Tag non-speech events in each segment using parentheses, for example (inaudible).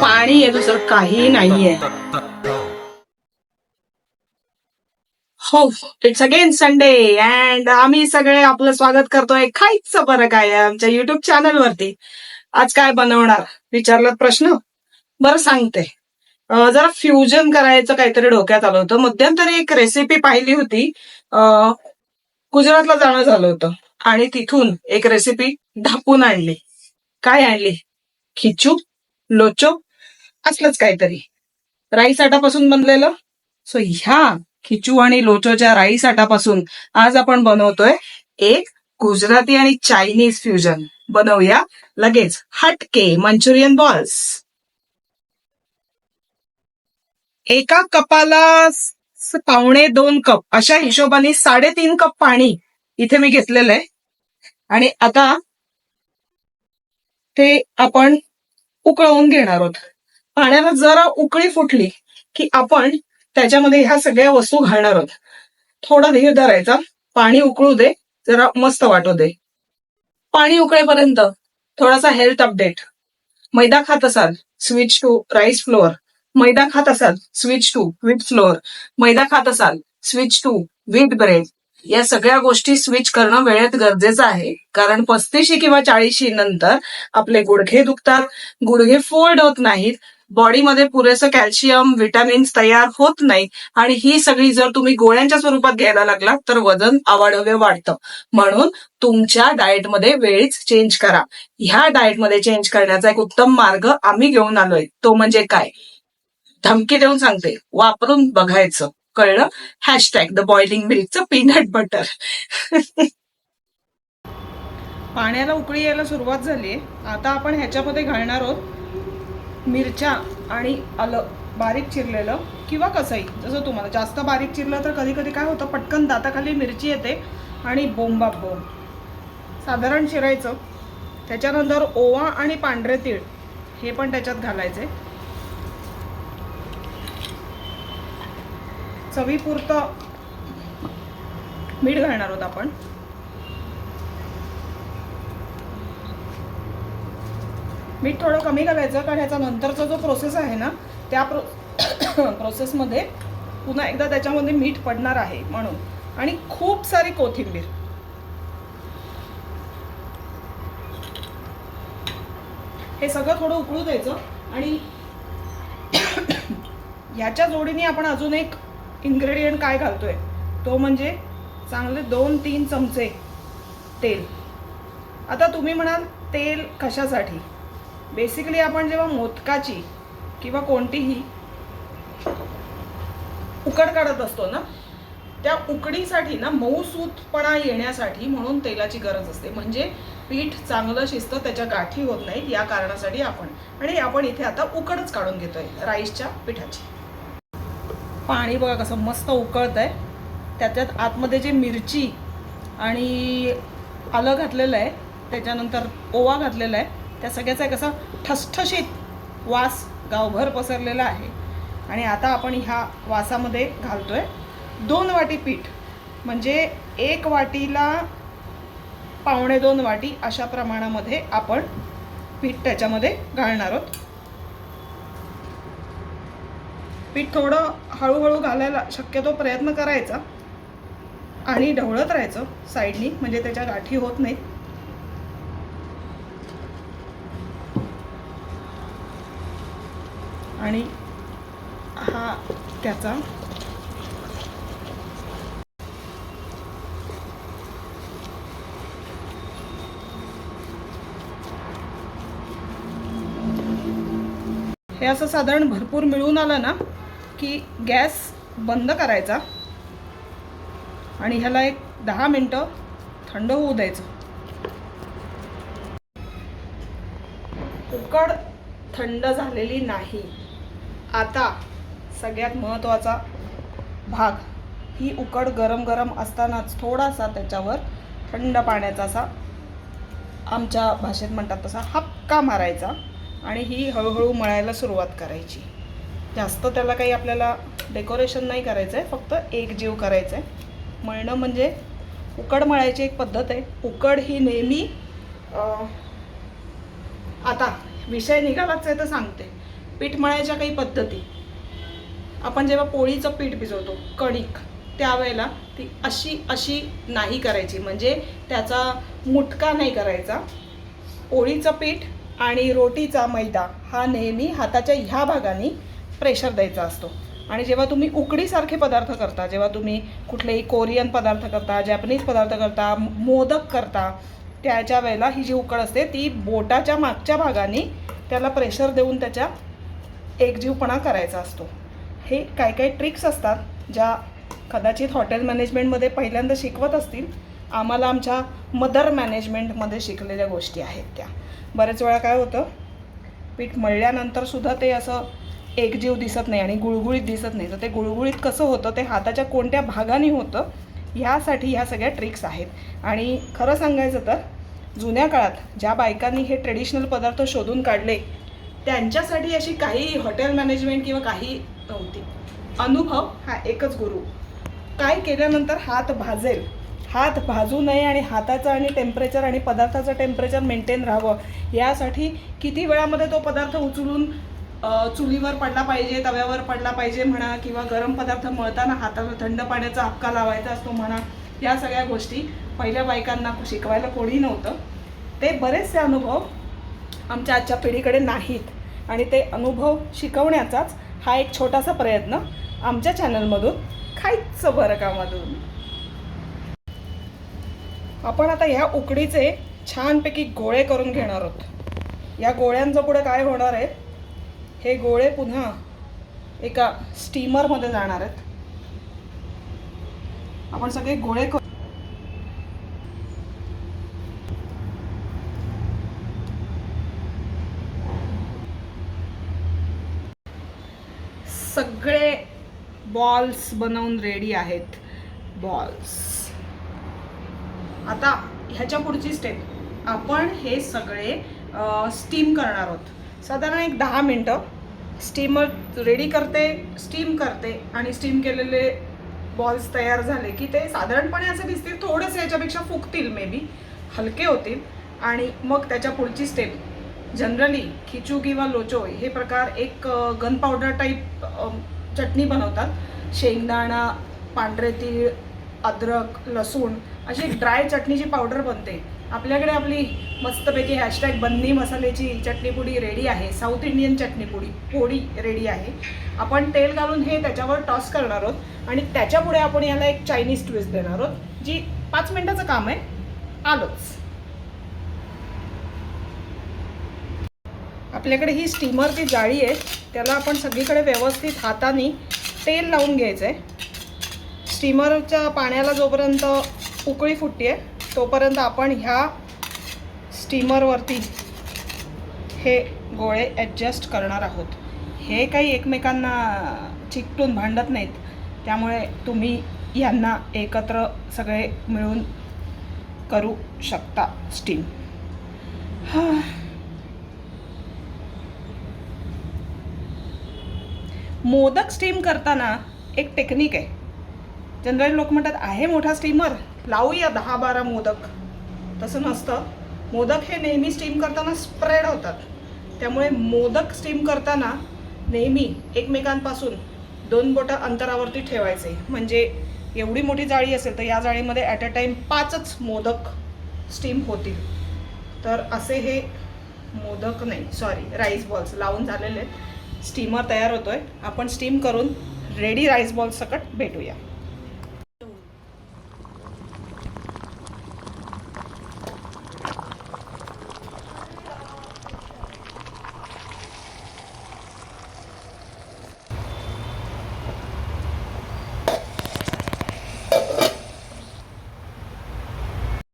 पाणी आहे दुसरं काही नाहीये. हो इट्स अगेन संडे अँड आम्ही सगळे आपलं स्वागत करतोय. खायचं बरं काय आमच्या युट्यूब चॅनल वरती. आज काय बनवणार? विचारलात प्रश्न? बरं सांगते. जरा फ्युजन करायचं काहीतरी डोक्यात आलं होतं. मध्यंतरी एक रेसिपी पाहिली होती. गुजरातला जाणं झालं होतं. आणि तिथून एक रेसिपी ढापून आणली. काय आणली? खिचू लोचो असलंच काहीतरी. राईस आटापासून बनलेलं. सो ह्या खिचू आणि लोचोच्या राईस आटापासून आज आपण बनवतोय एक गुजराती आणि चायनीज फ्युजन. बनवूया लगेच. हटके मंचुरियन बॉल्स. एका कपाला पावणे दोन कप अशा हिशोबाने साडेतीन कप पाणी इथे मी घेतलेलं आहे. आणि आता ते आपण उकळवून घेणार आहोत. पाण्याला जरा उकळी फुटली की आपण त्याच्यामध्ये ह्या सगळ्या वस्तू घालणार आहोत. थोडा धीर धरायचा. पाणी उकळू दे. जरा मस्त वाटू दे. पाणी उकळेपर्यंत थोडासा हेल्थ अपडेट मैदा खात असाल स्विच टू राईस फ्लोअर मैदा खात असाल स्विच टू व्हीट फ्लोअर मैदा खात असाल स्विच टू व्हीट ब्रेड या सगळ्या गोष्टी स्विच करणं वेळेत गरजेचं आहे. कारण पस्तीशी किंवा चाळीशी नंतर आपले गुडघे दुखतात. गुडघे फोल्ड होत नाहीत. बॉडीमध्ये पुरेसं कॅल्शियम व्हिटॅमिन्स तयार होत नाही. आणि ही सगळी जर तुम्ही गोळ्यांच्या स्वरूपात घ्यायला लागलात तर वजन आवाढव्य वाढतं. म्हणून तुमच्या डाएटमध्ये वेळीच चेंज करा. ह्या डाएटमध्ये चेंज करण्याचा एक उत्तम मार्ग आम्ही घेऊन आलोय. तो म्हणजे काय? धमकी देऊन सांगते. वापरून बघायचं. कळलं? हॅशटॅग द बॉइलिंग मिल्कचं पीनट बटर. पाण्याला उकळी यायला सुरुवात झाली आता आपण ह्याच्यामध्ये घालणार आहोत मिरच्या आणि आलं बारीक चिरलेलं किंवा कसंही. जसं तुम्हाला जास्त बारीक चिरलं तर कधी कधी काय होतं पटकन दाताखाली मिरची येते आणि बोंबा बोंब साधारण चिरायचं त्याच्यानंतर ओवा आणि पांढरे तीळ. हे पण त्याच्यात घालायचे. चवीपुरतं मीठ घालणार आहोत आपण. मीठ थोडं कमी करायचं कारण ह्याचा नंतरचा जो प्रोसेस आहे ना त्या प्रो (coughs) प्रोसेसमध्ये पुन्हा एकदा त्याच्यामध्ये मीठ पडणार आहे म्हणून. आणि खूप सारी कोथिंबीर. हे सगळं थोडं उकळू द्यायचं आणि (coughs) ह्याच्या जोडीने आपण अजून एक इन्ग्रेडियंट काय घालतोय? तो म्हणजे चांगले दोन तीन चमचे तेल. आता तुम्ही म्हणाल तेल कशासाठी? बेसिकली आपण जेव्हा मोदकाची किंवा कोणतीही उकड काढत असतो ना त्या उकडीसाठी ना मऊसूतपणा येण्यासाठी म्हणून तेलाची गरज असते. म्हणजे पीठ चांगलं शिजतं त्याच्या गाठी होत नाहीत या कारणासाठी आपण. आणि आपण इथे आता उकडच काढून घेतोय राईसच्या पिठाची. पाणी बघा कसं मस्त उकळत आहे त्याच्यात आतमध्ये जे मिरची आणि आलं घातलेलं आहे त्याच्यानंतर ओवा घातलेला आहे. त्या सगळ्याचा एक असा ठसठशीत वास गावभर पसरलेला आहे. आणि आता आपण ह्या वासामध्ये घालतो आहे दोन वाटी पीठ. म्हणजे एक वाटीला पावणे दोन वाटी अशा प्रमाणामध्ये आपण पीठ त्याच्यामध्ये घालणार आहोत. पीठ थोडं हळूहळू घालायला शक्यतो प्रयत्न करायचा आणि ढवळत राहायचं साईडनी म्हणजे त्याच्या गाठी होत नाहीत. आणि हा त्याचा. हे असं साधारण भरपूर मिळून आलं ना की गॅस बंद करायचा आणि ह्याला एक दहा मिनटं थंड होऊ द्यायचं. उकड थंड झालेली नाही. आता सगळ्यात महत्त्वाचा भाग ही उकड गरम गरम असतानाच थोडासा त्याच्यावर थंड पाण्याचा असा आमच्या भाषेत म्हणतात तसा हक्का मारायचा आणि ही हळूहळू मळायला सुरुवात करायची. जास्त त्याला काही आपल्याला डेकोरेशन नाही करायचं आहे फक्त एक जीव करायचं आहे मळणं म्हणजे उकड मळायची एक पद्धत आहे. उकड ही नेहमी आता विषय निघालाच आहे तर सांगते. पीठ मळायच्या काही पद्धती. आपण जेव्हा पोळीचं पीठ भिजवतो कणिक त्यावेळेला ती अशी अशी नाही करायची. म्हणजे त्याचा मुटका नाही करायचा. पोळीचं पीठ आणि रोटीचा मैदा हा नेहमी हाताच्या ह्या भागाने प्रेशर द्यायचा असतो. आणि जेव्हा तुम्ही उकडीसारखे पदार्थ करता जेव्हा तुम्ही कुठलेही कोरियन पदार्थ करता जॅपनीज पदार्थ करता मोदक करता त्याच्या वेळेला ही जी उकड असते ती बोटाच्या मागच्या भागाने त्याला प्रेशर देऊन त्याच्या एकजीवपणा करायचा असतो. हे काय काही ट्रिक्स असतात ज्या कदाचित हॉटेल मॅनेजमेंटमध्ये पहिल्यांदा शिकवत असतील आम्हाला आमच्या मदर मॅनेजमेंटमध्ये शिकलेल्या गोष्टी आहेत त्या. बरेच वेळा काय होतं पीठ मळल्यानंतरसुद्धा ते असं एकजीव दिसत नाही आणि गुळगुळीत दिसत नाही. तर ते गुळगुळीत कसं होतं ते हाताच्या कोणत्या भागाने होतं ह्यासाठी ह्या सगळ्या ट्रिक्स आहेत. आणि खरं सांगायचं तर जुन्या काळात ज्या बायकांनी हे ट्रेडिशनल पदार्थ शोधून काढले त्यांच्यासाठी अशी काही हॉटेल मॅनेजमेंट किंवा काही नव्हती. अनुभव हा एकच गुरु. काय केल्यानंतर हात भाजेल. हात भाजू नये आणि हाताचं आणि टेम्परेचर आणि पदार्थाचं टेम्परेचर मेंटेन राहावं. यासाठी किती वेळामध्ये तो पदार्थ उचलून चुलीवर पडला पाहिजे तव्यावर पडला पाहिजे म्हणा किंवा गरम पदार्थ मळताना हाताला थंड पाण्याचा हक्का लावायचा असतो म्हणा या सगळ्या गोष्टी पहिल्या बायकांना शिकवायला कोणी नव्हतं. ते बरेचसे अनुभव आमच्या आजच्या पिढीकडे नाहीत. आणि ते अनुभव शिकवण्याचाच हा एक छोटासा प्रयत्न आमच्या चॅनलमधून खायचं बरं कामातून. आपण आता ह्या उकडीचे छानपैकी गोळे करून घेणार आहोत. या गोळ्यांचं पुढे काय होणार आहे? हे गोळे पुन्हा एका स्टीमरमध्ये जाणार आहेत. आपण सगळे गोळे करू सगळे बॉल्स बनवून रेडी आहेत. बॉल्स आता ह्याच्या पुढची स्टेप आपण हे सगळे स्टीम करणार आहोत. साधारण एक दहा मिनटं. स्टीमर रेडी करते स्टीम करते आणि स्टीम केलेले बॉल्स तयार झाले की ते साधारणपणे असे दिसतील थोडेसे याच्यापेक्षा फुगतील मे बी हलके होतील. आणि मग त्याच्या पुढची स्टेप जनरली खिचू किंवा लोचो हे प्रकार एक गन पावडर टाईप चटणी बनवतात. शेंगदाणा पांढरे तीळ अद्रक लसूण अशी ड्राय चटणीची पावडर बनते. आपल्याकडे आपली मस्तपैकी हॅशटॅग बन्नी मसाल्याची चटणीपुडी रेडी आहे. साऊथ इंडियन चटणीपुडी पोडी रेडी आहे. आपण तेल घालून हे त्याच्यावर टॉस करणार आहोत आणि त्याच्यापुढे आपण याला एक चायनीज ट्विस्ट देणार आहोत जी पाच मिनटाचं काम आहे. आलोच. आपल्याकडे ही स्टीमरची जाळी आहे त्याला आपण सगळीकडे व्यवस्थित हाताने तेल लावून घ्यायचं आहे स्टीमरच्या पाण्याला जोपर्यंत उकळी फुटते आहे तोपर्यंत आपण ह्या स्टीमरवरती हे गोळे ॲडजस्ट करणार आहोत. हे काही एकमेकांना चिकटून भांडत नाहीत. त्यामुळे तुम्ही यांना एकत्र सगळे मिळून करू शकता स्टीम हां. मोदक स्टीम करताना एक टेक्निक आहे. जनरली लोक म्हणतात आहे मोठा स्टीमर लावूया दहा बारा मोदक. तसं नसतं. मोदक हे नेहमी स्टीम करताना स्प्रेड होतात. त्यामुळे मोदक स्टीम करताना नेहमी एकमेकांपासून दोन बोटं अंतरावरती ठेवायचे. म्हणजे एवढी मोठी जाळी असेल तर या जाळीमध्ये ॲट अ टाईम पाचच मोदक स्टीम होतील. तर असे हे मोदक नाही सॉरी राईस बॉल्स लावून झालेले आहेत. स्टीमर तयार होतोय. आपण स्टीम करून रेडी राईस बॉल सकट भेटूया.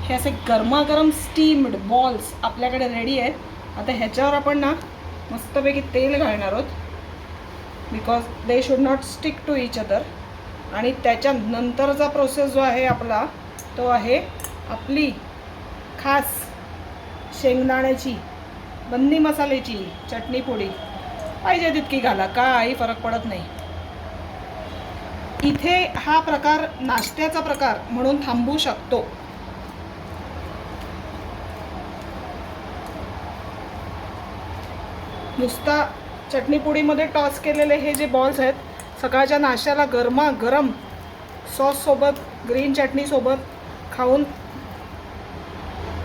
हे असे गरमागरम स्टीम्ड बॉल्स आपल्याकडे रेडी आहेत. आता ह्याच्यावर आपण ना मस्तपैकी तेल घालणार आहोत. Because they should not stick to each other आणि त्याच्यानंतरचा प्रोसेस जो आहे आपला तो आहे आपली खास शेंगदाण्याची बंदी मसाल्याची चटणी पोळी. पाहिजे तितकी घाला काही फरक पडत नाही. इथे हा प्रकार नाश्त्याचा प्रकार म्हणून थांबू शकतो. नुसता चटणीपुडीमध्ये टॉस केलेले हे जे बॉल्स आहेत सकाळच्या नाश्त्याला गरमा गरम सॉससोबत ग्रीन चटणीसोबत खाऊन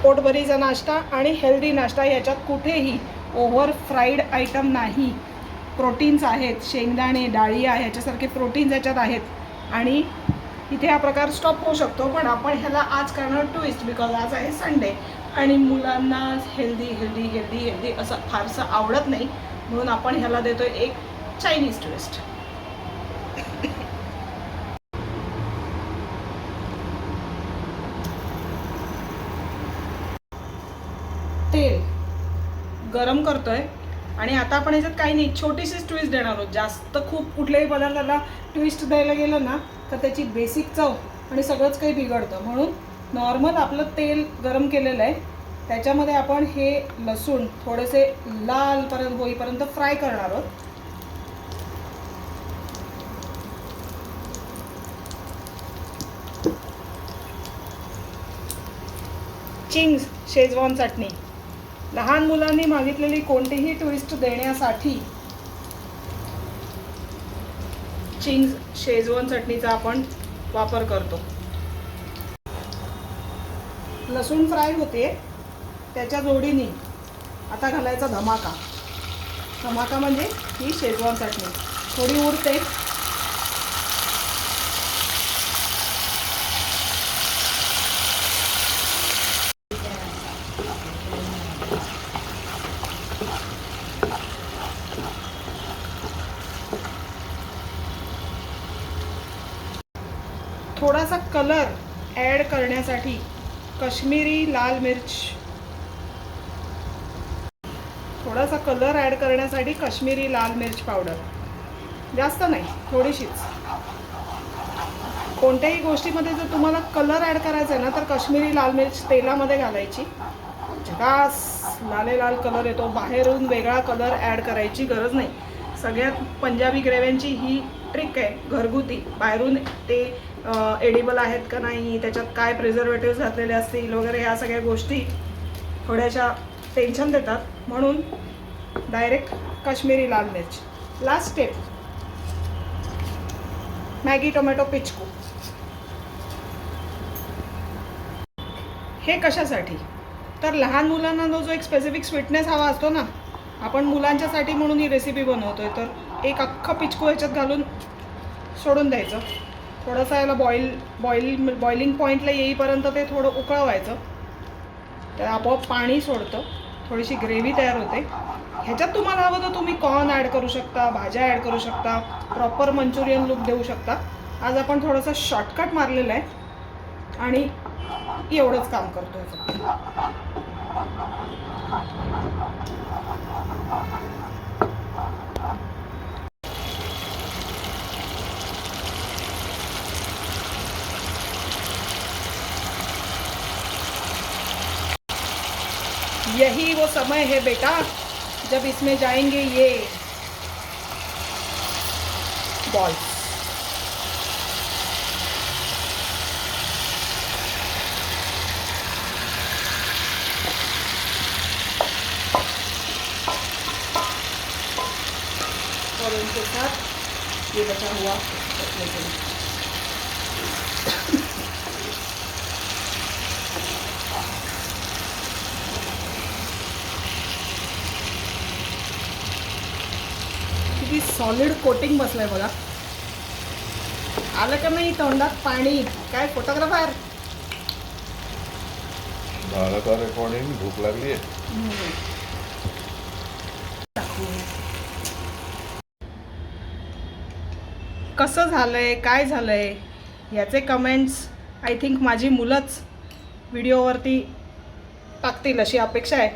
पोटभरीचा नाश्ता आणि हेल्दी नाश्ता याच्यात कुठेही ओव्हर फ्राईड आयटम नाही. प्रोटीन्स आहेत शेंगदाणे डाळी ह्याच्यासारखे प्रोटीन्स याच्यात आहेत. आणि इथे हा प्रकार स्टॉप होऊ शकतो पण आपण ह्याला आज करणार ट्विस्ट बिकॉज आज आहे संडे आणि मुलांना हेल्दी हेल्दी हेल्दी हेल्दी असं फारसं आवडत नाही. म्हणून आपण ह्याला देतोय एक चायनीज ट्विस्ट तेल गरम करतोय. आणि आता आपण याच्यात काही नाही छोटीशीच ट्विस्ट देणार आहोत. जास्त खूप कुठल्याही पदार्थाला ट्विस्ट द्यायला गेलं ना तर त्याची बेसिक चव आणि सगळंच काही बिघडतं. म्हणून नॉर्मल आपलं तेल गरम केलेलं आहे. त्याच्यामध्ये आपण हे लसूण थोडेसे लालपर्यंत होईपर्यंत फ्राय करणार आहोत. चिंग्स शेजवान चटणी. लहान मुलांनी मागितलेली कोणतीही ट्विस्ट देण्यासाठी चिंग्स शेजवान चटणीचा आपण वापर करतो. लसूण फ्राय होते त्याच्या जोडीने आता घालायचा धमाका. धमाका म्हणजे ही शेजवान चटणी. थोडी उरते. थोडासा कलर ॲड करण्यासाठी कश्मीरी लाल मिर्च. थोडासा कलर ॲड करण्यासाठी कश्मीरी लाल मिर्च पावडर जास्त नाही थोडीशीच. कोणत्याही गोष्टीमध्ये जर तुम्हाला कलर ॲड करायचा आहे ना तर कश्मीरी लाल मिर्च तेलामध्ये घालायची. झकास लाले लाल कलर येतो. बाहेरून वेगळा कलर ॲड करायची गरज नाही. सगळ्यात पंजाबी ग्रेव्यांची ही ट्रिक आहे घरगुती. बाहेरून ते एडिबल आहेत का नाही त्याच्यात काय प्रिझर्वेटिव्ह घातलेले असतील वगैरे ह्या सगळ्या गोष्टी थोड्याशा टेन्शन देतात. म्हणून डायरेक्ट काश्मीरी लाल मिर्च. Last step Maggi tomato Pichkoo हे कशासाठी? तर लहान मुलांना जो जो एक स्पेसिफिक स्वीटनेस हवा असतो ना आपण मुलांच्यासाठी म्हणून ही रेसिपी बनवतोय तर एक अख्खं पिचकू ह्याच्यात घालून सोडून द्यायचं. थोडंसं याला बॉईल बॉईल बॉइलिंग पॉईंटला येईपर्यंत ते थोडं उकळवायचं. तर आपोआप पाणी सोडतं. थोडीशी ग्रेव्ही तयार होते. ह्याच्यात तुम्हाला हवं तर तुम्ही कॉर्न ॲड करू शकता भाज्या ॲड करू शकता प्रॉपर मंचुरियन लुक देऊ शकता. आज आपण थोडंसं शॉर्टकट मारलेलं आहे. आणि एवढंच काम करतोय फक्त. यही वो समय है बेटा, जब इसमें जाएँगे ये बॉल और उनके साथ ये बचा हुआ सॉलिड कोटिंग बसलंय बघा. आलं का नाही तोंडात पाणी? काय फोटोग्राफर झालं का रेकॉर्डिंग भूक लागली आहे कसं झालंय काय झालंय याचे कमेंट्स आय थिंक माझी मुलंच व्हिडिओवरती टाकतील अशी अपेक्षा आहे.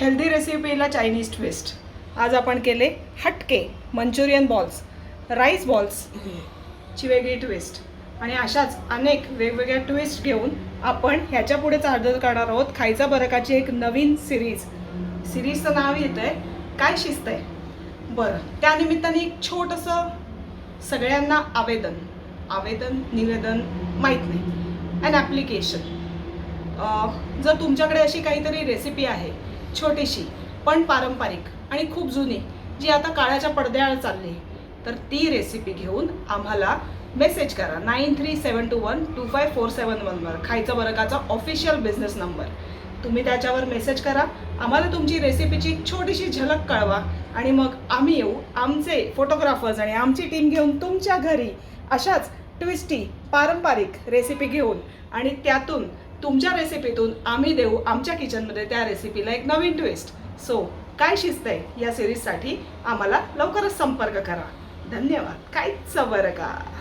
हेल्दी रेसिपीला चायनीज ट्विस्ट आज आपण केले हटके मंचुरियन बॉल्स राईस बॉल्स ची वेगळी ट्विस्ट आणि अशाच अनेक वेगवेगळ्या ट्विस्ट घेऊन आपण ह्याच्या पुढे चार्जर करणार आहोत. खायचा बरकाची एक नवीन सिरीज सिरीजचं नाव येतं आहे काय शिस्त आहे बरं त्यानिमित्ताने एक छोटंसं सगळ्यांना आवेदन. आवेदन निवेदन माहीत नाही. अन ॲप्लिकेशन जर तुमच्याकडे अशी काहीतरी रेसिपी आहे छोटीशी पण पारंपरिक आणि खूप जुनी जी आता काळाच्या पडद्याआड चालली. तर ती रेसिपी घेऊन आम्हाला मेसेज करा. Nine three seven two one two five four seven वनवर खायचं बरकाचा ऑफिशियल बिझनेस नंबर तुम्ही त्याच्यावर मेसेज करा. आम्हाला तुमची रेसिपीची एक छोटीशी झलक कळवा. आणि मग आम्ही येऊ. आमचे फोटोग्राफर्स आणि आमची टीम घेऊन तुमच्या घरी अशाच ट्विस्टी पारंपरिक रेसिपी घेऊन आणि त्यातून तुमच्या रेसिपीतून आम्ही देऊ. आमच्या किचनमध्ये त्या रेसिपीला एक नवीन ट्विस्ट सो काय शिस्त आहे या सिरीजसाठी आम्हाला लवकरच संपर्क करा. धन्यवाद. काहीच बरं का?